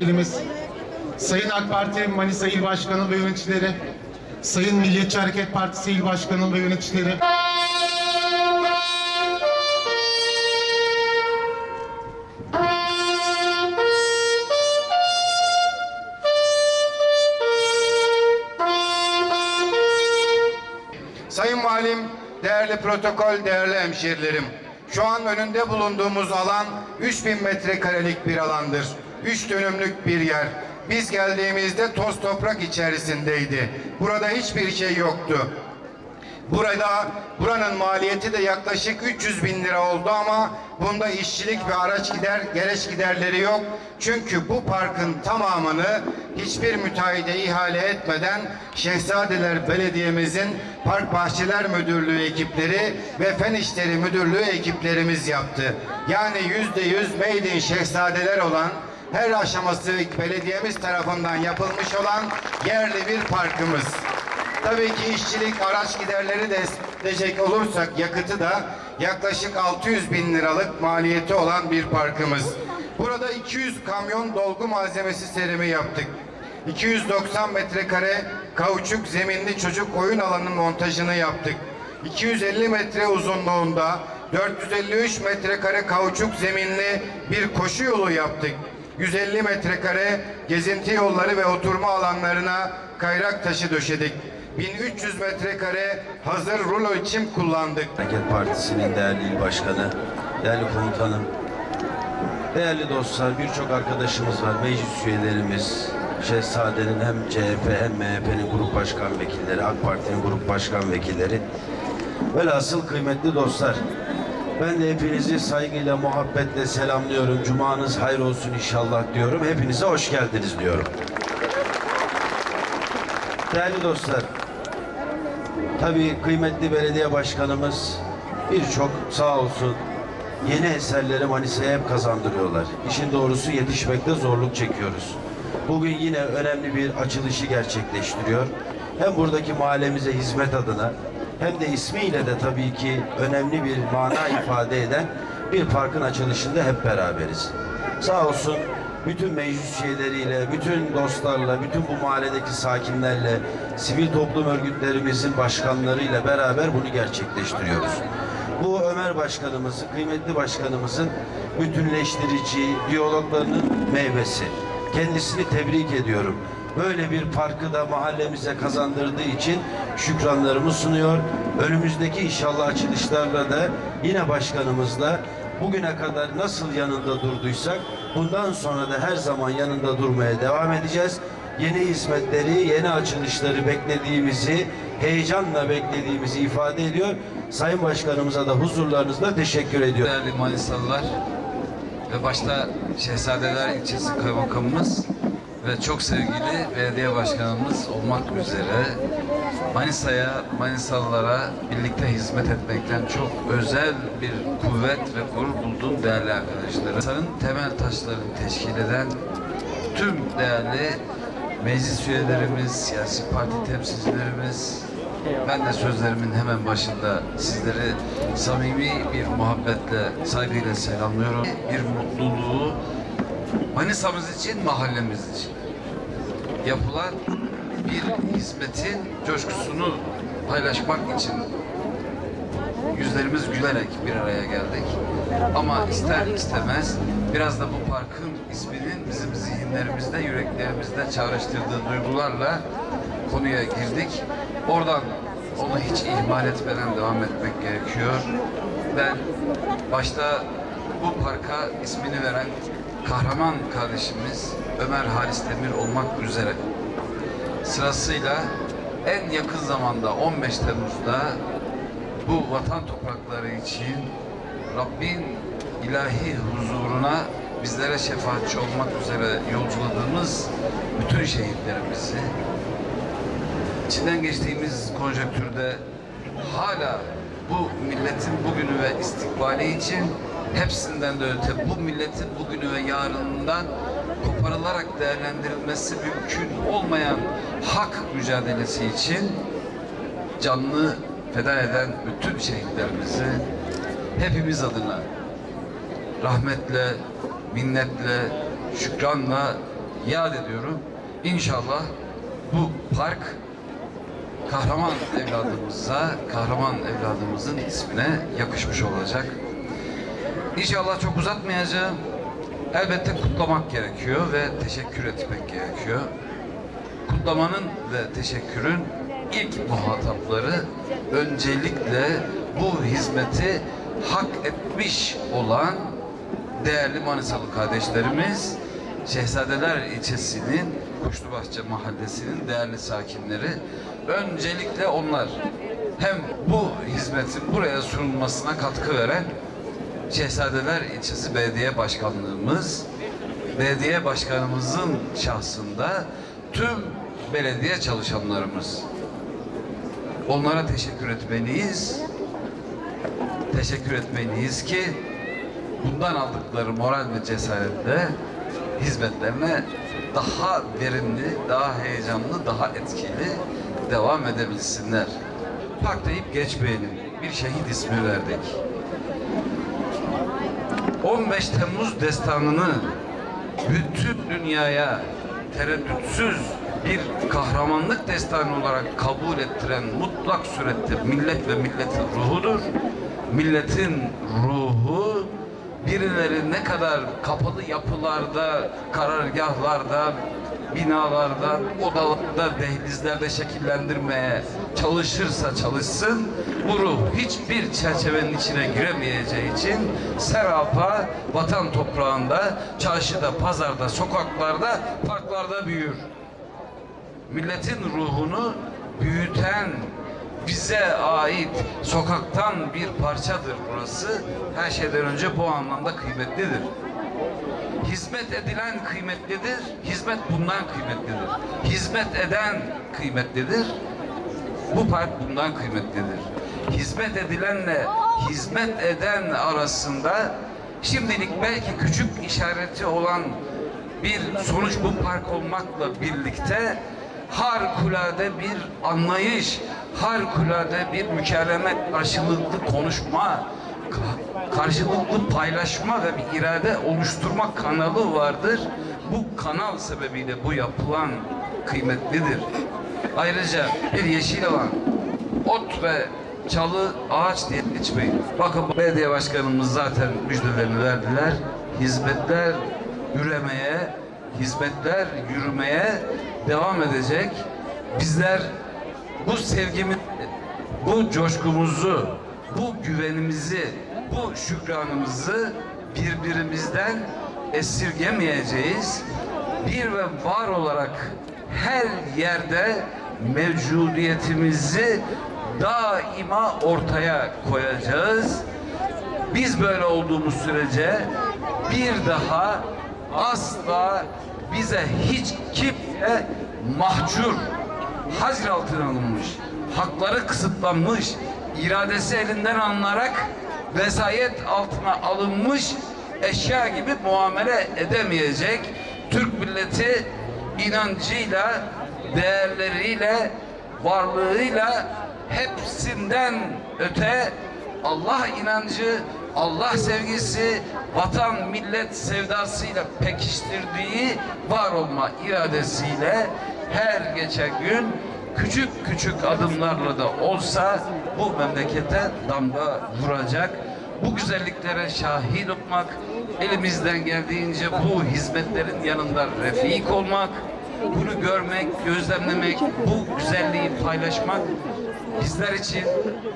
Elimiz, Sayın AK Parti Manisa İl Başkanı ve yöneticileri, Sayın Milliyetçi Hareket Partisi İl Başkanı ve yöneticileri, Sayın Valim, değerli protokol, değerli hemşerilerim. Şu an önünde bulunduğumuz alan 3000 metrekarelik bir alandır. 3 dönümlük bir yer. Biz geldiğimizde toz toprak içerisindeydi. Burada hiçbir şey yoktu. Burada buranın maliyeti de yaklaşık 300 bin lira oldu ama bunda işçilik ve araç gider gereç giderleri yok. Çünkü bu parkın tamamını hiçbir müteahhide ihale etmeden Şehzadeler Belediye'mizin Park Bahçeler Müdürlüğü ekipleri ve Fen İşleri Müdürlüğü ekiplerimiz yaptı. Yani yüzde yüz Made in Şehzadeler olan her aşaması belediyemiz tarafından yapılmış olan yerli bir parkımız. Tabii ki işçilik araç giderleri de diyecek olursak yakıtı da yaklaşık 600 bin liralık maliyeti olan bir parkımız. Burada 200 kamyon dolgu malzemesi serimi yaptık. 290 metrekare kauçuk zeminli çocuk oyun alanı montajını yaptık. 250 metre uzunluğunda 453 metrekare kauçuk zeminli bir koşu yolu yaptık. 150 metrekare gezinti yolları ve oturma alanlarına kayrak taşı döşedik. 1300 metrekare hazır rulo çim kullandık. Hareket Partisi'nin değerli il başkanı, değerli komutanım, değerli dostlar, birçok arkadaşımız var, meclis üyelerimiz, Şehzade'nin hem CHP hem MHP'nin grup başkan vekilleri, AK Parti'nin grup başkan vekilleri. Velhasıl kıymetli dostlar, ben de hepinizi saygıyla, muhabbetle selamlıyorum. Cumanız hayır olsun inşallah diyorum. Hepinize hoş geldiniz diyorum. Değerli dostlar, Tabii kıymetli belediye başkanımız birçok sağ olsun yeni eserleri Manisa'ya hep kazandırıyorlar. İşin doğrusu yetişmekte zorluk çekiyoruz. Bugün yine önemli bir açılışı gerçekleştiriyor. Hem buradaki mahallemize hizmet adına hem de ismiyle de tabii ki önemli bir mana ifade eden bir parkın açılışında hep beraberiz. Sağ olsun bütün meclis üyeleriyle, bütün dostlarla, bütün bu mahalledeki sakinlerle, sivil toplum örgütlerimizin başkanlarıyla beraber bunu gerçekleştiriyoruz. Bu Ömer Başkanımızın, kıymetli başkanımızın bütünleştirici diyaloglarının meyvesi. Kendisini tebrik ediyorum. Böyle bir parkı da mahallemize kazandırdığı için şükranlarımı sunuyor. Önümüzdeki inşallah açılışlarla da yine başkanımızla bugüne kadar nasıl yanında durduysak bundan sonra da her zaman yanında durmaya devam edeceğiz. Yeni hizmetleri, yeni açılışları beklediğimizi, heyecanla beklediğimizi ifade ediyor. Sayın Başkanımıza da huzurlarınızda teşekkür ediyorum. Değerli Manisalılar ve başta Şehzadeler ilçesi kaymakamımız ve çok sevgili belediye başkanımız olmak üzere Manisa'ya, Manisalılara birlikte hizmet etmekten çok özel bir kuvvet ve gurur bulduğum değerli arkadaşlarım. Manisa'nın temel taşlarını teşkil eden tüm değerli meclis üyelerimiz, siyasi parti temsilcilerimiz, ben de sözlerimin hemen başında sizleri samimi bir muhabbetle, saygıyla selamlıyorum. Bir mutluluğu Manisa'mız için, mahallemiz için yapılan bir hizmetin coşkusunu paylaşmak için yüzlerimiz gülerek bir araya geldik. Ama ister istemez biraz da bu parkın isminin bizim zihinlerimizde, yüreklerimizde çağrıştırdığı duygularla konuya girdik. Oradan onu hiç ihmal etmeden devam etmek gerekiyor. Ben başta bu parka ismini veren kahraman kardeşimiz Ömer Halis Demir olmak üzere. Sırasıyla en yakın zamanda 15 Temmuz'da bu vatan toprakları için Rabbin ilahi huzuruna bizlere şefaatçi olmak üzere yolculadığımız bütün şehitlerimizi içinden geçtiğimiz konjonktürde hala bu milletin bugünü ve istikbali için hepsinden de öte bu milletin bugünü ve yarınından koparılarak değerlendirilmesi mümkün olmayan hak mücadelesi için canlı feda eden bütün şehitlerimizi hepimiz adına rahmetle, minnetle, şükranla yad ediyorum. İnşallah bu park kahraman evladımıza, kahraman evladımızın ismine yakışmış olacak. İnşallah çok uzatmayacağım. Elbette kutlamak gerekiyor ve teşekkür etmek gerekiyor. Kutlamanın ve teşekkürün ilk muhatapları öncelikle bu hizmeti hak etmiş olan değerli Manisalı kardeşlerimiz, Şehzadeler ilçesinin Kuşlubahçe mahallesinin değerli sakinleri, öncelikle onlar hem bu hizmetin buraya sunulmasına katkı veren Şehzadeler ilçesi belediye başkanlığımız, belediye başkanımızın şahsında tüm belediye çalışanlarımız. Onlara teşekkür etmeliyiz. Teşekkür etmeliyiz ki bundan aldıkları moral ve cesaretle hizmetlerine daha verimli, daha heyecanlı, daha etkili devam edebilsinler. Park deyip geçmeyelim. Bir şehit ismi verdik. 15 Temmuz destanını bütün dünyaya tereddütsüz bir kahramanlık destanı olarak kabul ettiren mutlak surette millet ve milletin ruhudur. Milletin ruhu birileri ne kadar kapalı yapılarda, karargahlarda, binalarda, odalarda, dehlizlerde şekillendirmeye çalışırsa çalışsın, bu ruh hiçbir çerçevenin içine giremeyeceği için serapa, vatan toprağında, çarşıda, pazarda, sokaklarda, parklarda büyür. Milletin ruhunu büyüten, bize ait sokaktan bir parçadır burası. Her şeyden önce bu anlamda kıymetlidir. Hizmet edilen kıymetlidir, hizmet bundan kıymetlidir. Hizmet eden kıymetlidir, bu park bundan kıymetlidir. Hizmet edilenle hizmet eden arasında şimdilik belki küçük işareti olan bir sonuç bu park olmakla birlikte harikulade bir anlayış, harikulade bir mükerreme karşılıklı konuşma, karşılıklı paylaşma ve bir irade oluşturma kanalı vardır. Bu kanal sebebiyle bu yapılan kıymetlidir. Ayrıca bir yeşil alan, ot ve çalı, ağaç diye geçmeyin. Bakın belediye başkanımız zaten müjdelerini verdiler. Hizmetler üremeye, hizmetler yürümeye devam edecek. Bizler bu sevgimiz, bu coşkumuzu, bu güvenimizi, bu şükranımızı birbirimizden esirgemeyeceğiz. Bir ve var olarak her yerde mevcudiyetimizi daima ortaya koyacağız. Biz böyle olduğumuz sürece bir daha asla bize hiç kimse mahcur, hacr altına alınmış, hakları kısıtlanmış, iradesi elinden alınarak vesayet altına alınmış eşya gibi muamele edemeyecek. Türk milleti inancıyla, değerleriyle, varlığıyla hepsinden öte Allah inancı, Allah sevgisi, vatan millet sevdasıyla pekiştirdiği var olma iradesiyle her geçen gün küçük küçük adımlarla da olsa bu memlekete damga vuracak. Bu güzelliklere şahit olmak, elimizden geldiğince bu hizmetlerin yanında refik olmak, bunu görmek, gözlemlemek, bu güzelliği paylaşmak bizler için,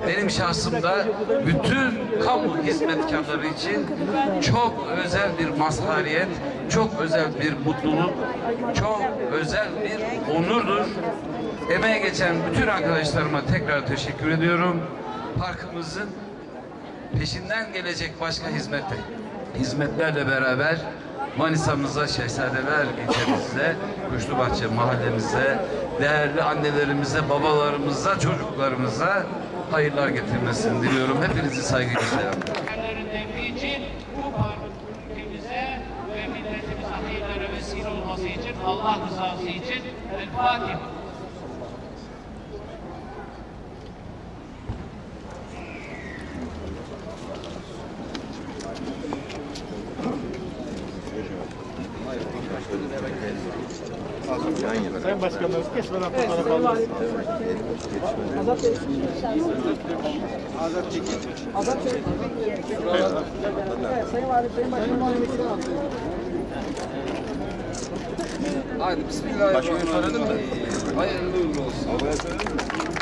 benim şahsımda bütün kamu hizmetkarları için çok özel bir mazhariyet, çok özel bir mutluluk, çok özel bir onurdur. Emeğe geçen bütün arkadaşlarıma tekrar teşekkür ediyorum. Parkımızın peşinden gelecek başka hizmette, hizmetlerle beraber Manisa'mıza, Şehzadeler ilçemize, Kuşlubahçe mahallemize, değerli annelerimize, babalarımıza, çocuklarımıza hayırlar getirmesini diliyorum. Hepinizi saygıyla selamlıyorum. Allah rızası için El Fatiha. Sayın Başkanımız kesmeden fotoğraf alırız. Haydi bismillahirrahmanirrahim. Hayırlı uğurlu olsun.